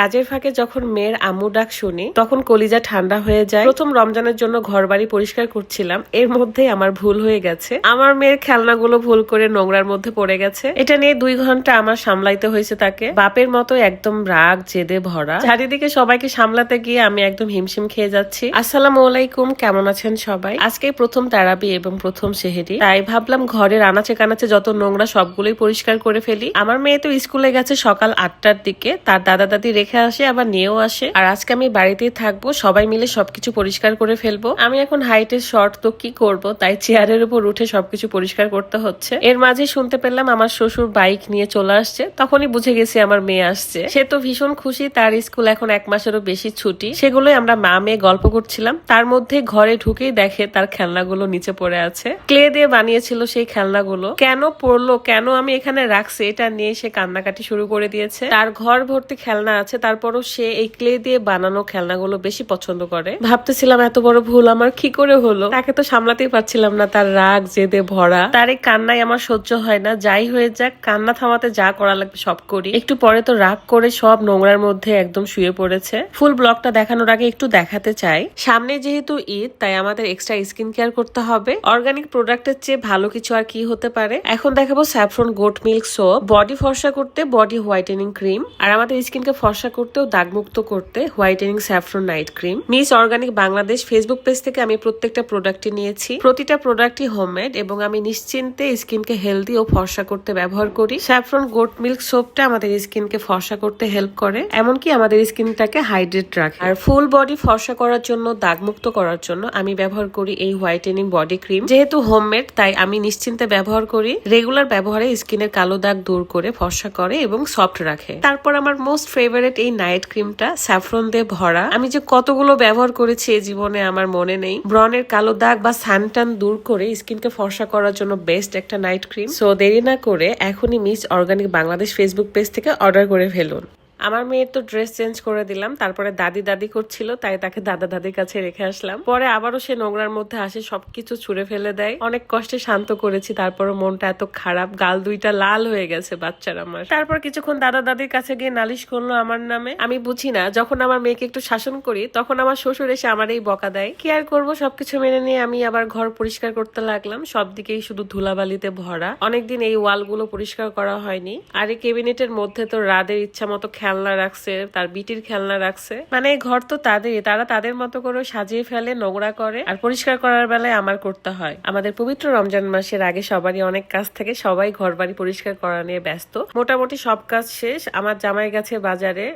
কাজের ফাঁকে যখন মেয়ের আম্মু ডাক শুনি, তখন কলিজা ঠান্ডা হয়ে যায়। প্রথম রমজানের জন্য ঘর বাড়ি পরিষ্কার করছিলাম। এর মধ্যেই আমার ভুল হয়ে গেছে। আমার মেয়ের খেলনাগুলো ভুল করে নোংরার মধ্যে পড়ে গেছে। এটা নিয়ে দুই ঘণ্টা আমার সামলাইতে হয়েছে তাকে। বাপের মতো একদম রাগ, জেদে ভরা। চারিদিকে সবাইকে সামলাতে গিয়ে আমি একদম হিমশিম খেয়ে যাচ্ছি। আসসালামু আলাইকুম, কেমন আছেন সবাই? আজকে প্রথম তারাবি এবং প্রথম সেহেরি। তাই ভাবলাম ঘরের আনাচে কানাচে যত নোংরা সবগুলোই পরিষ্কার করে ফেলি। আমার মেয়ে তো স্কুলে গেছে সকাল আটটার দিকে। তার দাদা দাদি রেখে আসে, আবার নিয়েও আসে। আর আজকে আমি বাড়িতেই থাকব, সবাই মিলে সবকিছু পরিষ্কার করে ফেলব। আমি এখন হাইটের শর্ট, তো কি করব? তাই চেয়ারের উপর উঠে সবকিছু পরিষ্কার করতে হচ্ছে। এর মাঝে শুনতে পেলাম আমার শ্বশুর বাইক নিয়ে চলে আসছে। তখনই বুঝে গেছি আমার মেয়ে আসছে। সে তো ভীষণ খুশি, তার স্কুল এখন এক মাসেরও বেশি ছুটি। সেগুলোই আমরা মা মেয়ে গল্প করছিলাম। তার মধ্যে ঘরে ঢুকেই দেখে তার খেলনাগুলো নিচে পড়ে আছে। ক্লে দিয়ে বানিয়েছিল সেই খেলনাগুলো। কেন পড়ল, কেন আমি এখানে রাখছি, এটা নিয়ে সে কান্নাকাটি শুরু করে দিয়েছে। তার ঘর ভর্তি খেলনা আছে তারপরও সে এই ক্লে দিয়ে বানানো খেলনাগুলো বেশি পছন্দ করে। ভাবতেছিলাম এত বড় ভুল আমার কি করে হলো? তাকে তো সামলাতেই পারছিলাম না, তার রাগ, জেদে ভরা। তার এই কান্নায় আমার সহ্য হয় না। যাই হয়ে যাক, কান্না থামাতে যা করা লাগবে সব করি। একটু পরে তো রাগ করে সব নোংরার মধ্যে একদম শুয়ে পড়েছে। ফুল ব্লগটা দেখানোর আগে একটু দেখাতে চাই। সামনে যেহেতু ঈদ, তাই আমাদের এক্সট্রা স্কিন কেয়ার করতে হবে। অর্গানিক প্রোডাক্টের চেয়ে ভালো কিছু আর কি হতে পারে? এখন দেখাবো saffron goat milk soap body ফর্সা করতে বডি হোয়াইটেনিং ক্রিম আর আমাদের স্কিনকে ফর্সা করতেও দাগমুক্ত করতে whitening saffron night cream. Miss organic Bangladesh Facebook page থেকে আমি প্রত্যেকটা প্রোডাক্টই নিয়েছি। প্রতিটা প্রোডাক্টই হোমমেড এবং আমি নিশ্চিন্তে স্কিনকে হেলদি ও ফর্সা করতে ব্যবহার করি। স্যাফ্রন গোট মিল্ক সোপটা আমাদের স্কিনকে ফর্সা করতে হেল্প করে, এমনকি আমাদের স্কিনটাকে হাইড্রেট রাখে। আর ফুল বডি ফর্সা করার জন্য, দাগমুক্ত করার জন্য আমি ব্যবহার করি এই হোয়াইটেনিং বডি ক্রিম। যেহেতু হোমমেড, তাই আমি নিশ্চিন্তে ব্যবহার করি। রেগুলার ব্যবহারে স্কিনের কালো দাগ দূর করে ফর্সা করে এবং সফট রাখে। তারপর আমার মোস্ট ফেভারিট এই নাইট ক্রিমটা স্যাফরন দিয়ে ভরা। আমি যে কতগুলো ব্যবহার করেছি এই জীবনে আমার মনে নেই। ব্রনের কালো দাগ বা সানটান দূর করে স্কিনকে ফর্সা করার জন্য বেস্ট একটা নাইট ক্রিম সো দেরি না করে এখনই miss organic Bangladesh Facebook page থেকে অর্ডার করে ফেলুন। আমার মেয়ের তো ড্রেস চেঞ্জ করে দিলাম, তারপরে দাদি দাদি করছিল, তাই তাকে দাদা দাদির কাছে রেখে আসলাম। পরে আবারও সে নোংরার মধ্যে আসে, সবকিছু ছুঁড়ে ফেলে দেয়। অনেক কষ্টে শান্ত করেছি তারপরে মনটা এত খারাপ, গাল দুইটা লাল হয়ে গেছে বাচ্চার আমার। তারপর কিছুক্ষণ দাদা দাদির কাছে গিয়ে নালিশ করল আমার নামে। আমি বুঝি না, যখন আমার মেয়েকে একটু শাসন করি, তখন আমার শ্বশুর এসে আমার এই বকা দেয়। কি আর করব, সবকিছু মেনে নিয়ে আমি আবার ঘর পরিষ্কার করতে লাগলাম সব দিকেই শুধু ধুলাবালিতে ভরা। অনেকদিন এই ওয়ালগুলো পরিষ্কার করা হয়নি। আর এই কেবিনেটের মধ্যে তো রাদের ইচ্ছা মতো খেলনা রাখছে, তার বিটির খেলনা রাখছে। মানে ঘর তো তাদেরই তারা তাদের মতো করে সাজিয়ে ফেলে, নোংরা করে, আর পরিষ্কার করার বেলায় আমার করতে হয়। আমাদের পবিত্র রমজান মাসের আগে সবারই অনেক কাজ থেকে, সবাই ঘর বাড়ি পরিষ্কার করা নিয়ে ব্যস্ত। মোটামুটি সব কাজ শেষ, আমার জামাই গেছে বাজারে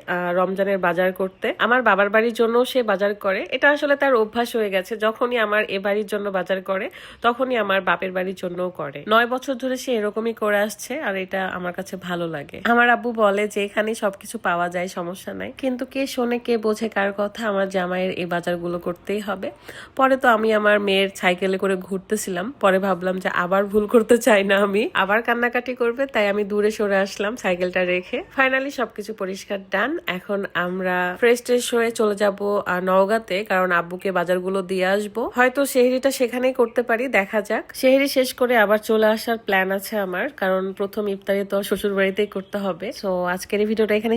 রমজানের বাজার করতে। আমার বাবার বাড়ির জন্য সে বাজার করে। এটা আসলে তার অভ্যাস হয়ে গেছে, যখনই আমার এ বাড়ির জন্য বাজার করে, তখনই আমার বাপের বাড়ির জন্যও করে। নয় বছর ধরে সে এরকমই করে আসছে, আর এটা আমার কাছে ভালো লাগে। আমার আব্বু বলে যে এখানে সবকিছু পাওয়া যায়, সমস্যা নাই। কিন্তু কে শোনে, কে বোঝে কার কথা, আমার জামাইয়ের এই বাজারগুলো করতেই হবে। পরে তো আমি আমার মেয়ের সাইকেলে করে ঘুরতেছিলাম। পরে ভাবলাম যে আবার ভুল করতে চাই না আমি। আবার কান্নাকাটি করবে, তাই আমি দূরে সরে আসলাম সাইকেলটা রেখে। ফাইনালি সবকিছু পরিষ্কার ডান এখন আমরা ফ্রেশ ট্রেশ হয়ে চলে যাব নওগাঁতে, কারণ আব্বুকে বাজারগুলো দিয়ে আসব। হয়তো সেহরিটা সেখানেই করতে পারি, দেখা যাক। সেহরি শেষ করে আবার চলে আসার প্ল্যান আছে আমার, কারণ প্রথম ইফতারি তো শ্বশুর বাড়িতেই করতে হবে। সো আজকের এই ভিডিওটা এখানে